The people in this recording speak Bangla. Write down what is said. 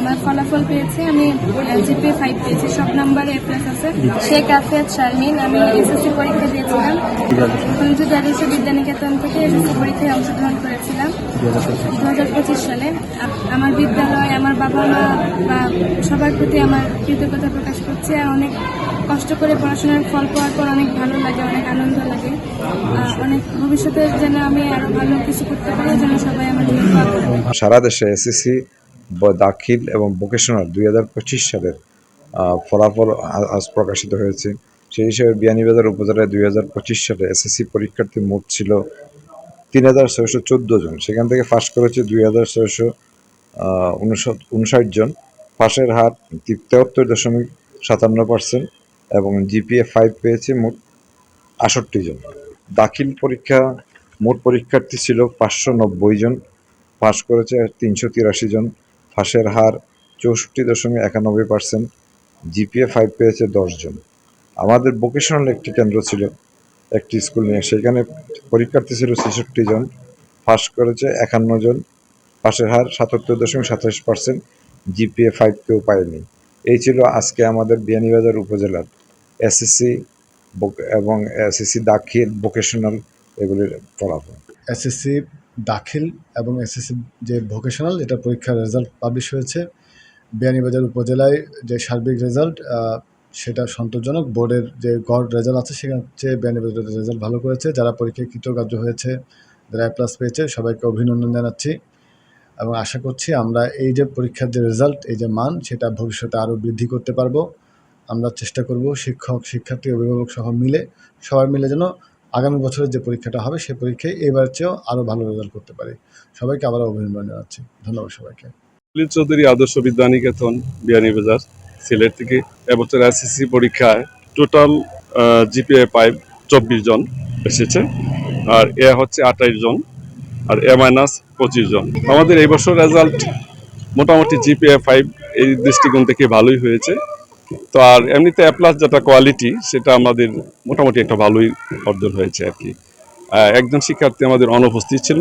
আমার ফলাফল পেয়েছি, আমি জিপি ফাইভ পেয়েছি, সব নাম্বারে এ প্লাস আছে। শেখ আফিয়াত শারমিন, আমি এসএসসি পরীক্ষা দিয়েছিলাম। সঞ্জু আদর্শ বিদ্যানিকেতন থেকে এসএসসি পরীক্ষায় অংশগ্রহণ করেছিলাম। দু হাজার পঁচিশ সালে আমার বিদ্যালয়, আমার বাবা মা বা সবার প্রতি আমার কৃতজ্ঞতা প্রকাশ করছে। অনেক কষ্ট করে পড়াশোনার ফল পাওয়ার পর অনেক ভালো লাগে, অনেক আনন্দ লাগে। অনেক ভবিষ্যতে যেন আমি আরও ভালো কিছু করতে পারি, যেন সবাই আমার সারা দেশে এসএসসি দাখিল এবং ভোকেশনাল দুই হাজার পঁচিশ সালের ফলাফল আজ প্রকাশিত হয়েছে। সেই হিসেবে বিয়ানীবাজার উপজেলায় দুই হাজার পঁচিশ সালে এসএসসি পরীক্ষার্থী মোট ছিল তিন হাজার ছয়শো চোদ্দ জন। সেখান থেকে পাশ করেছে দুই হাজার ছয়শো উনষাট জন। পাশের হার তেহত্তর দশমিক সাতান্ন পার্সেন্ট এবং জিপিএ ফাইভ পেয়েছে মোট আষট্টি জন। দাখিল পরীক্ষা, মোট পরীক্ষার্থী ছিল পাঁচশো নব্বই জন। পাশ করেছে তিনশো তিরাশি জন। ফাঁসের হার চৌষট্টি দশমিক একানব্বই পার্সেন্ট, জিপিএ ফাইভ পেয়েছে দশ জন। আমাদের ভোকেশনাল একটি কেন্দ্র ছিল, একটি স্কুল নিয়ে। সেখানে পরীক্ষার্থী ছিল ছেষট্টি জন পাশ করেছে একান্ন জন। পাশের হার সাতাত্তর দশমিক সাতাশ পার্সেন্ট, জিপিএ ফাইভ কেউ পায়নি। এই ছিল আজকে আমাদের বিয়ানীবাজার উপজেলার এসএসসি এবং এসএসসি দাখিল ভোকেশনাল এগুলির ফলাফল। এসএসসি দাখিল এবং এসএসসি যে ভোকেশনাল এটা পরীক্ষার রেজাল্ট পাবলিশ হয়েছে। বিয়ানীবাজার উপজেলায় যে সার্বিক রেজাল্ট সেটা সন্তোষজনক। বোর্ডের যে গড় রেজাল্ট আছে, সেখানে চেয়ে বিয়ানীবাজারের রেজাল্ট ভালো করেছে। যারা পরীক্ষায় কৃতকার্য হয়েছে, যারা প্লাস পেয়েছে, সবাইকে অভিনন্দন জানাচ্ছি। এবং আশা করছি আমরা এই যে পরীক্ষার যে রেজাল্ট এই যে মান, সেটা ভবিষ্যতে আরও বৃদ্ধি করতে পারব। আমরা চেষ্টা করব শিক্ষক, শিক্ষার্থী, অভিভাবক সহ মিলে, সবাই মিলে যেন আগামী বছরের যে পরীক্ষাটা হবে সেই পরীক্ষায় এবার চেয়েও আরও ভালো রেজাল্ট করতে পারি। সবাইকে আবার অভিনন্দন জানাচ্ছি। ধন্যবাদ সবাইকে। খলিল চৌধুরী, আদর্শ বিদ্যানিকেতন বিয়ানীবাজার সিলেট থেকে এবছর এসএসসি পরীক্ষায় টোটাল জিপিএ পাইপ চব্বিশ জন এসেছে। আর এ হচ্ছে আঠাইশ জন, আর এ মাইনাস পঁচিশ জন। আমাদের এই বছর রেজাল্ট মোটামুটি জিপিএ ফাইভ এই দৃষ্টিকোণ থেকে ভালোই হয়েছে। তো আর এমনিতে অ্যাপ্লাস যেটা কোয়ালিটি সেটা আমাদের মোটামুটি একটা ভালোই অর্জন হয়েছে আর কি। একজন শিক্ষার্থী আমাদের অনুপস্থিত ছিল।